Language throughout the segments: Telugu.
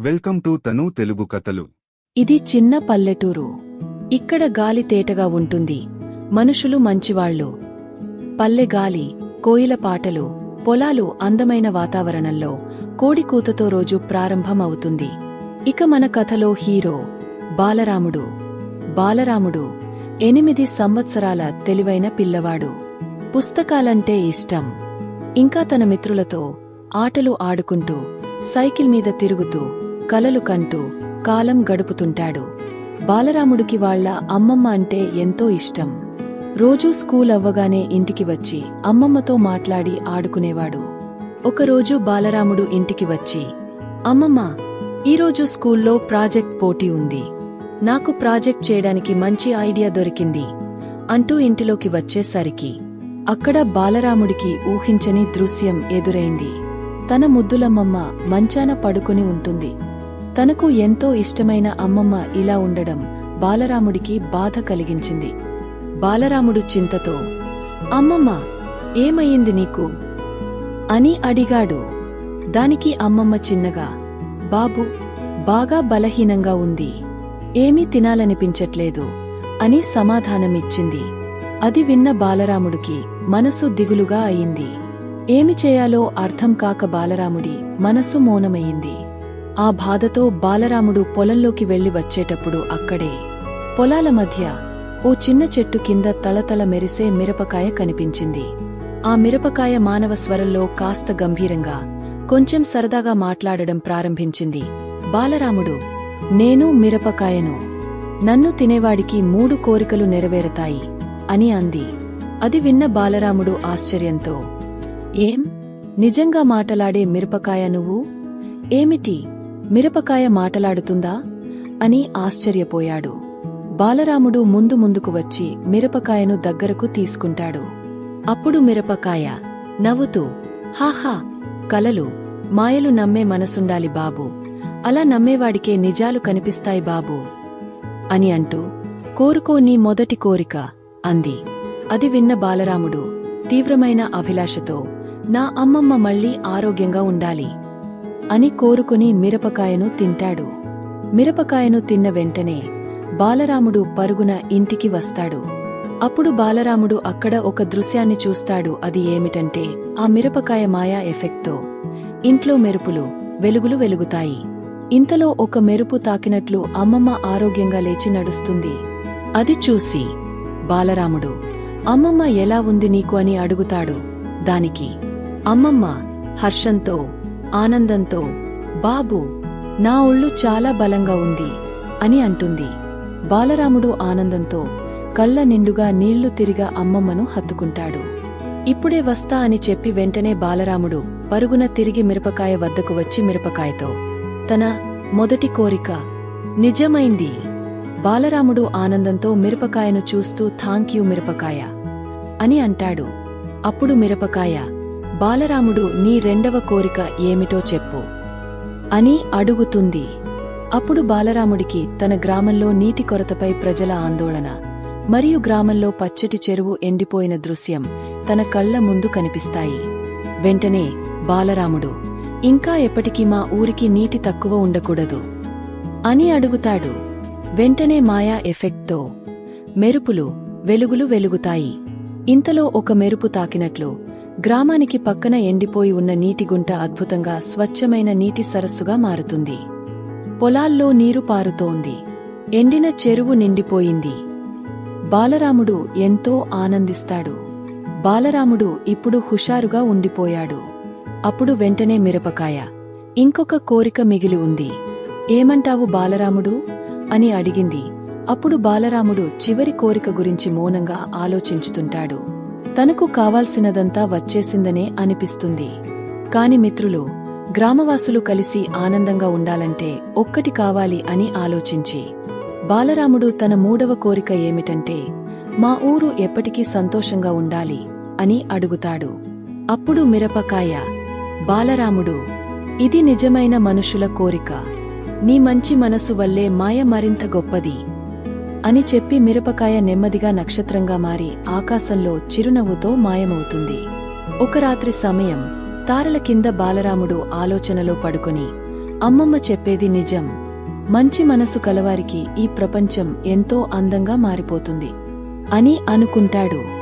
వెల్కమ్ టు తను తెలుగు కథలు. ఇది చిన్న పల్లెటూరు. ఇక్కడ గాలి తేటగా ఉంటుంది. మనుషులు మంచివాళ్ళు. పల్లె గాలి కోయిల పాటలు పొలాలు అందమైన వాతావరణంలో కోడికూతతో రోజు ప్రారంభం అవుతుంది ఇక మన కథలో హీరో బాలరాముడు. బాలరాముడు ఎనిమిది సంవత్సరాల తెలివైన పిల్లవాడు. పుస్తకాలంటే ఇష్టం. ఇంకా తన మిత్రులతో ఆటలు ఆడుకుంటూ సైకిల్ మీద తిరుగుతూ కలలు కంటూ కాలం గడుపుతుంటాడు. బాలరాముడికి వాళ్ళ అమ్మమ్మ అంటే ఎంతో ఇష్టం. రోజూ స్కూల్ అవ్వగానే ఇంటికి వచ్చి అమ్మమ్మతో మాట్లాడి ఆడుకునేవాడు. ఒకరోజు బాలరాముడు ఇంటికి వచ్చి అమ్మమ్మ ఈరోజు స్కూల్లో ప్రాజెక్ట్ పోటీ ఉంది. నాకు ప్రాజెక్ట్ చేయడానికి మంచి ఐడియా దొరికింది అంటూ ఇంటిలోకి వచ్చేసరికి అక్కడ బాలరాముడికి ఊహించని దృశ్యం ఎదురైంది. తన ముద్దులమ్మమ్మ మంచాన పడుకుని ఉంటుంది. తనకు ఎంతో ఇష్టమైన అమ్మమ్మ ఇలా ఉండడం బాలరాముడికి బాధ కలిగించింది. బాలరాముడు చింతతో అమ్మమ్మ ఏమయ్యింది నీకు? అని అడిగాడు. దానికి అమ్మమ్మ చిన్నగా బాబు బాగా బలహీనంగా ఉంది. ఏమీ తినాలనిపించట్లేదు అని సమాధానమిచ్చింది. అది విన్న బాలరాముడికి మనసు దిగులుగా అయింది. ఏమి చేయాలో అర్థం కాక బాలరాముడి మనసు మౌనమయ్యింది. ఆ బాధతో బాలరాముడు పొలంలోకి వెళ్ళి వచ్చేటప్పుడు అక్కడే పొలాల మధ్య ఓ చిన్న చెట్టు కింద తళతళ మెరిసే మిరపకాయ కనిపించింది. ఆ మిరపకాయ మానవ స్వరంలో కాస్త గంభీరంగా కొంచెం సరదాగా మాట్లాడడం ప్రారంభించింది. బాలరాముడు నేను మిరపకాయను. నన్ను తినేవాడికి మూడు కోరికలు నెరవేరతాయి అని అంది. అది విన్న బాలరాముడు ఆశ్చర్యంతో ఏం? నిజంగా మాటలాడే మిరపకాయ నువ్వు? ఏమిటి? మిరపకాయ మాటలాడుతుందా? అని ఆశ్చర్యపోయాడు. బాలరాముడు ముందు ముందుకు వచ్చి మిరపకాయను దగ్గరకు తీసుకుంటాడు. అప్పుడు మిరపకాయ నవ్వుతూ హాహా కలలు మాయలు నమ్మే మనసుండాలి బాబు. అలా నమ్మేవాడికే నిజాలు కనిపిస్తాయి బాబు. అని అంటూ కోరుకో నీ మొదటి కోరిక అంది. అది విన్న బాలరాముడు తీవ్రమైన అభిలాషతో నా అమ్మమ్మ మళ్ళీ ఆరోగ్యంగా ఉండాలి. అని కోరుకుని మిరపకాయను తింటాడు. మిరపకాయను తిన్న వెంటనే బాలరాముడు పరుగున ఇంటికి వస్తాడు. అప్పుడు బాలరాముడు అక్కడ ఒక దృశ్యాన్ని చూస్తాడు. అది ఏమిటంటే ఆ మిరపకాయ మాయా ఎఫెక్ట్తో ఇంట్లో మెరుపులు వెలుగులు వెలుగుతాయి. ఇంతలో ఒక మెరుపు తాకినట్లు అమ్మమ్మ ఆరోగ్యంగా లేచి నడుస్తుంది. అది చూసి బాలరాముడు అమ్మమ్మ ఎలా ఉంది నీకు? అని అడుగుతాడు దానికి. అమ్మమ్మ హర్షంతో ఆనందంతో బాబు నా ఒళ్ళు చాలా బలంగా ఉంది అని అంటుంది. బాలరాముడు ఆనందంతో కళ్ళ నిండుగా నీళ్ళు తిరిగా అమ్మమ్మను హత్తుకుంటాడు. ఇప్పుడే వస్తా అని చెప్పి వెంటనే బాలరాముడు పరుగున తిరిగి మిరపకాయ వద్దకు వచ్చి మిరపకాయతో తన మొదటి కోరిక నిజమైంది బాలరాముడు ఆనందంతో మిరపకాయను చూస్తూ థాంక్యూ మిరపకాయ అని అంటాడు. అప్పుడు మిరపకాయ బాలరాముడు నీ రెండవ కోరిక ఏమిటో చెప్పు. అని అడుగుతుంది. అప్పుడు బాలరాముడికి తన గ్రామంలో నీటి కొరతపై ప్రజల ఆందోళన మరియు గ్రామంలో పచ్చటి చెరువు ఎండిపోయిన దృశ్యం తన కళ్ళ ముందు కనిపిస్తాయి. వెంటనే బాలరాముడు ఇంకా ఎప్పటికీ మా ఊరికి నీటి తక్కువ ఉండకూడదు అని అడుగుతాడు. వెంటనే మాయా ఎఫెక్ట్తో మెరుపులు వెలుగులు వెలుగుతాయి. ఇంతలో ఒక మెరుపు తాకినట్లు గ్రామానికి పక్కన ఎండిపోయి ఉన్న నీటిగుంట అద్భుతంగా స్వచ్ఛమైన నీటి సరస్సుగా మారుతుంది. పొలాల్లో నీరు పారుతోంది. ఎండిన చెరువు నిండిపోయింది. బాలరాముడు ఎంతో ఆనందిస్తాడు. బాలరాముడు ఇప్పుడు హుషారుగా ఉండిపోయాడు. అప్పుడు వెంటనే మిరపకాయ ఇంకొక కోరిక మిగిలి ఉంది. ఏమంటావు బాలరాముడు? అని అడిగింది. అప్పుడు బాలరాముడు చివరి కోరిక గురించి మౌనంగా ఆలోచించుతుంటాడు. తనకు కావాల్సినదంతా వచ్చేసిందనే అనిపిస్తుంది. కాని మిత్రులు గ్రామవాసులు కలిసి ఆనందంగా ఉండాలంటే ఒక్కటి కావాలి అని ఆలోచించి బాలరాముడు తన మూడవ కోరిక ఏమిటంటే మా ఊరు ఎప్పటికీ సంతోషంగా ఉండాలి అని అడుగుతాడు. అప్పుడు మిరపకాయ బాలరాముడు ఇది నిజమైన మనుషుల కోరిక. నీ మంచి మనసు వల్లే మాయ మరింత గొప్పది. అని చెప్పి మిరపకాయ నెమ్మదిగా నక్షత్రంగా మారి ఆకాశంలో చిరునవ్వుతో మాయమవుతుంది. ఒక రాత్రి సమయం. తారల కింద బాలరాముడు ఆలోచనలో పడుకొని అమ్మమ్మ చెప్పేది నిజం. మంచి మనసు కలవారికి ఈ ప్రపంచం ఎంతో అందంగా మారిపోతుంది అని అనుకుంటాడు.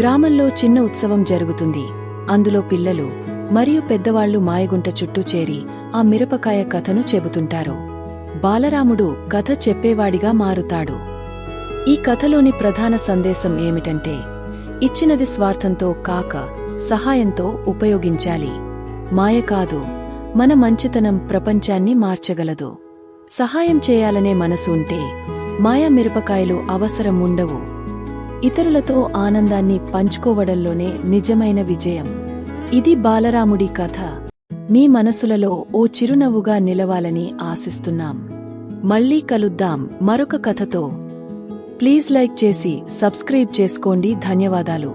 గ్రామంలో చిన్న ఉత్సవం జరుగుతుంది. అందులో పిల్లలు మరియు పెద్దవాళ్ళు మాయగుంట చుట్టూ చేరి ఆ మిరపకాయ కథను చెబుతుంటారు. బాలరాముడు కథ చెప్పేవాడిగా మారుతాడు. ఈ కథలోని ప్రధాన సందేశం ఏమిటంటే ఇచ్చినది స్వార్థంతో కాక సహాయంతో ఉపయోగించాలి. మాయ కాదు మన మంచితనం ప్రపంచాన్ని మార్చగలదు. సహాయం చేయాలనే మనసు ఉంటే మాయ మిరపకాయలు అవసరం ఉండవు. ఇతరులతో ఆనందాన్ని పంచుకోవడంలోనే నిజమైన విజయం. ఇది బాలరాముడి కథ. మీ మనసులలో ఓ చిరునవ్వుగా నిలవాలని ఆశిస్తున్నాం. మళ్ళీ కలుద్దాం మరొక కథతో. ప్లీజ్ లైక్ చేసి సబ్స్క్రైబ్ చేసుకోండి. ధన్యవాదాలు.